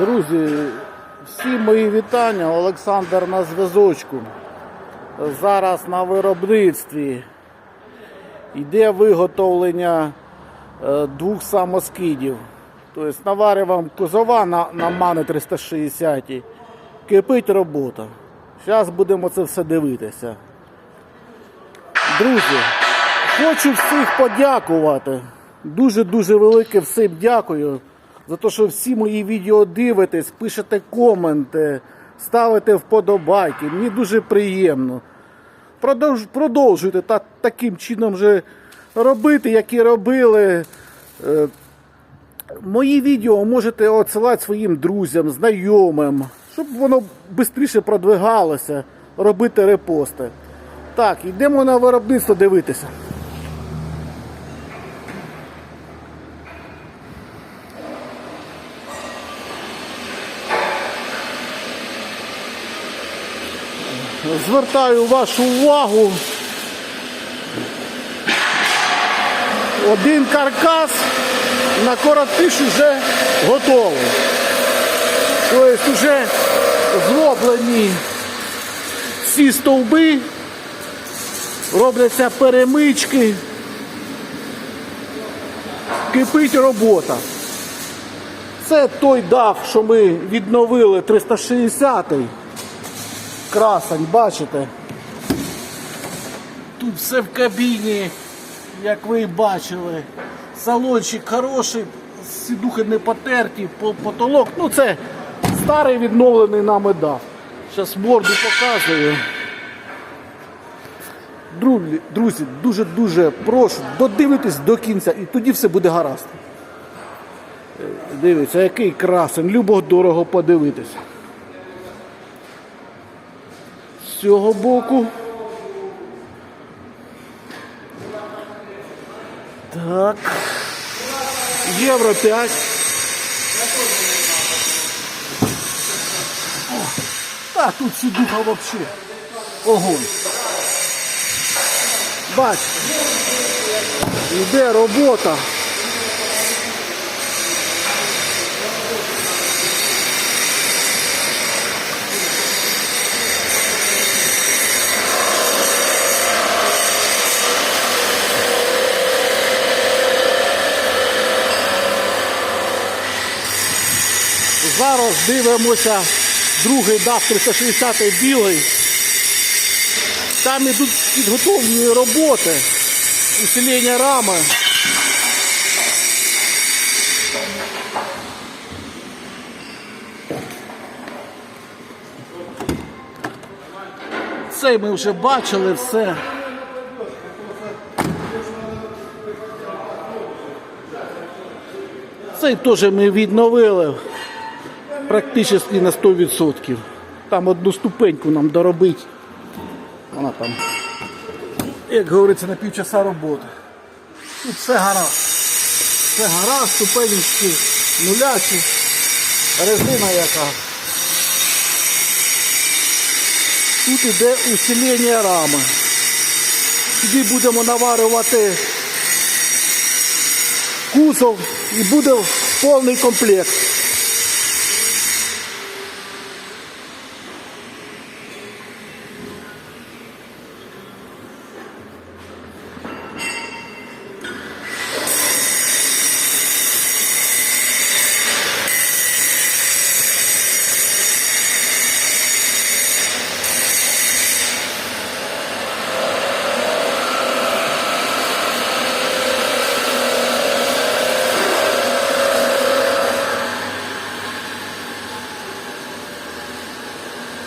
Друзі, всі мої вітання. Олександр на зв'язочку. Зараз на виробництві йде виготовлення е, двох самоскидів. Тобто наварювам кузова на, на мани 360. Кипить робота. Зараз будемо це все дивитися. Друзі, хочу всіх подякувати. Дуже-дуже велике всім дякую за те, що всі мої відео дивитесь, пишете коменти, ставите вподобайки. Мені дуже приємно. Продовж, продовжуйте та, таким чином же робити, як і робили. Е, Мої відео можете відсилати своїм друзям, знайомим, щоб воно швидше продвигалося, робити репости. Так, йдемо на виробництво дивитися. Звертаю вашу увагу. Один каркас на коротиш вже готовий. Тобто вже зроблені всі стовби, робляться перемички, кипить робота. Це той дах, що ми відновили 360-й. Красень, бачите? Тут все в кабіні, як ви бачили. Салончик хороший, сідухи не потерті, потолок. Ну це старий відновлений нами дах. Зараз морду показую. Друзі, друзі, дуже-дуже прошу, додивитись до кінця і тоді все буде гаразд. Е, Дивіться, який красень, любо дорого подивитися. Цього боку. Так. Євро 5. О, Та тут сідуха вообще. Огонь. Бачите. Йде робота. Зараз дивимося другий дах 360 білий. Там ідуть підготовлені роботи, усилення рами. Цей ми вже бачили все. Цей теж ми відновили практично на 100%. Там одну ступеньку нам доробити. Вона там, як говориться, на півчаса роботи. Тут все гаразд. Все гаразд, ступенечки нулячі, резина яка. Тут іде усилення рами. Тоді будемо наварювати кузов і буде повний комплект.